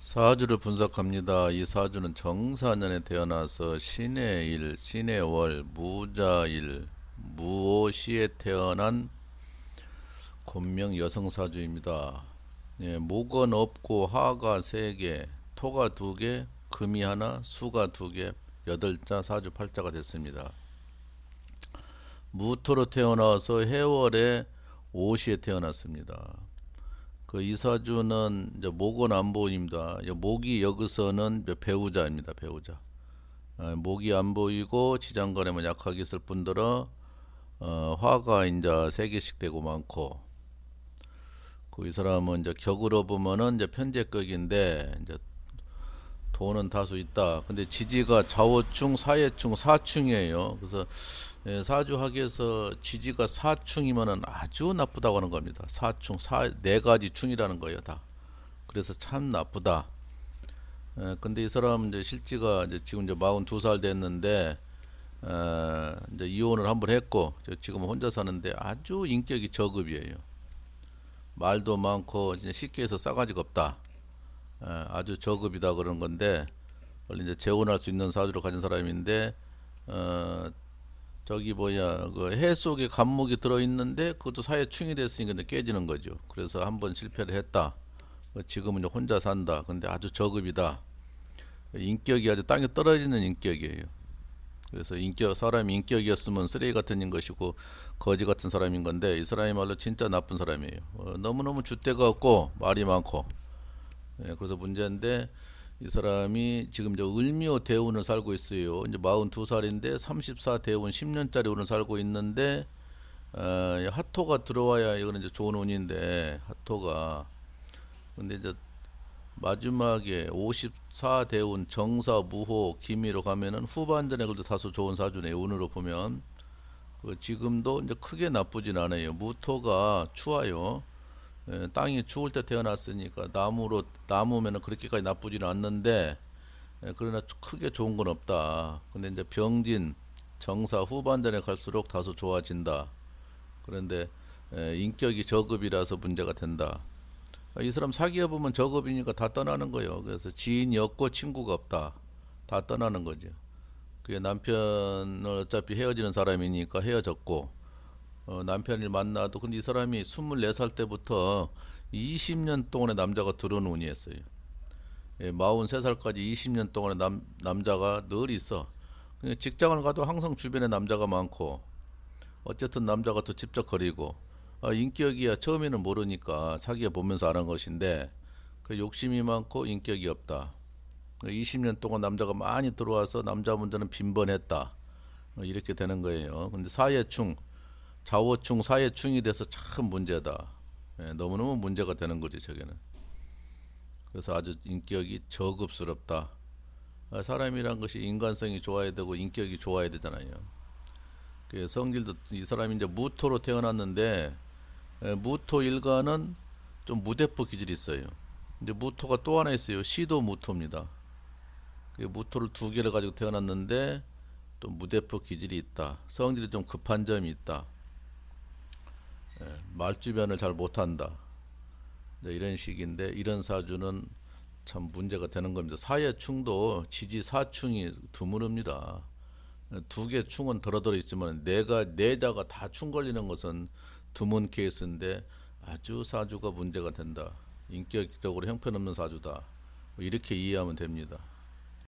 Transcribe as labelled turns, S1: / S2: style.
S1: 사주를 분석합니다. 이 사주는 정사년에 태어나서 신의 일, 신의 월, 무자일, 무오시에 태어난 곤명 여성 사주입니다. 예, 목은 없고 화가 세 개, 토가 두 개, 금이 하나, 수가 두 개, 여덟자 사주 팔자가 됐습니다. 무토로 태어나서 해월에 오시에 태어났습니다. 그 이사주는 이제 목은 안 보입니다. 이 목이 여기서는 배우자입니다. 배우자. 어, 목이 안 보이고 지장간에만 약하게 있을 뿐더러 어, 화가 이제 세 개씩 되고 많고 그 이 사람은 이제 격으로 보면은 이제 편제격인데 이제 돈은 다수 있다. 근데 지지가 좌우충, 사예충, 사충이에요. 그래서 예, 사주학에서 지지가 사충이면은 아주 나쁘다고 하는 겁니다. 사충, 사, 네 가지 충이라는 거예요, 다. 그래서 참 나쁘다. 예, 근데 이 사람 이제 실지가 이제 지금 이제 42살 됐는데, 어, 이제 이혼을 한 번 했고, 저 지금 혼자 사는데 아주 인격이 저급이에요. 말도 많고, 이제 쉽게 해서 싸가지가 없다. 예, 아주 저급이다 그런 건데, 원래 이제 재혼할 수 있는 사주를 가진 사람인데, 어, 저기 뭐야 그 해 속에 감목이 들어 있는데 그것도 사회 충이 됐으니까 이제 깨지는 거죠. 그래서 한번 실패를 했다. 그 지금은 이제 혼자 산다. 근데 아주 저급이다. 인격이 아주 땅에 떨어지는 인격이에요. 그래서 인격 사람이 인격이었으면 쓰레기 같은 인 것이고 거지 같은 사람인 건데 이 사람이 말로 진짜 나쁜 사람이에요. 어, 너무너무 줏대가 없고 말이 많고 예, 그래서 문제인데 이 사람이 지금 이제 을미호 대운을 살고 있어요. 이제 42살인데 34 대운 10년짜리 운을 살고 있는데 어, 이 하토가 들어와야 이거는 이제 좋은 운인데 하토가 근데 이제 마지막에 54 대운 정사 무호 기미로 가면은 후반전에 그래도 다소 좋은 사주네 운으로 보면 그 지금도 이제 크게 나쁘진 않아요. 무토가 추워요. 예, 땅이 추울 때 태어났으니까 나무로 나무면은 그렇게까지 나쁘지는 않는데 예, 그러나 크게 좋은 건 없다. 근데 이제 병진 정사 후반전에 갈수록 다소 좋아진다. 그런데 예, 인격이 저급이라서 문제가 된다. 이 사람 사귀어 보면 저급이니까 다 떠나는 거예요. 그래서 지인이 없고 친구가 없다. 다 떠나는 거죠. 그게 남편을 어차피 헤어지는 사람이니까 헤어졌고 어, 남편을 만나도 근데 이 사람이 24살 때부터 20년 동안의 남자가 들어온 운이었어요. 예, 43살까지 20년 동안의 남, 남자가 늘 있어. 직장을 가도 항상 주변에 남자가 많고 어쨌든 남자가 더 집적거리고 아, 인격이야 처음에는 모르니까 사귀어 보면서 아는 것인데 그 욕심이 많고 인격이 없다. 20년 동안 남자가 많이 들어와서 남자 문제는 빈번했다. 어, 이렇게 되는 거예요. 근데 사회충 좌우충, 사회충이 돼서 참 문제다. 예, 너무너무 문제가 되는 거지 저게는. 그래서 아주 인격이 저급스럽다. 아, 사람이란 것이 인간성이 좋아야 되고 인격이 좋아야 되잖아요. 그 성질도 이 사람이 이제 무토로 태어났는데 예, 무토 일가는 좀 무대포 기질이 있어요. 근데 무토가 또 하나 있어요. 시도 무토입니다. 그 무토를 두 개를 가지고 태어났는데 또 무대포 기질이 있다. 성질이 좀 급한 점이 있다. 예, 말주변을 잘 못한다. 이런 식인데 이런 사주는 참 문제가 되는 겁니다. 사회충도 지지 사충이 드무릅니다. 두 개 충은 덜어들어 있지만 내가 내자가 다 충 걸리는 것은 드문 케이스인데 아주 사주가 문제가 된다. 인격적으로 형편없는 사주다. 이렇게 이해하면 됩니다.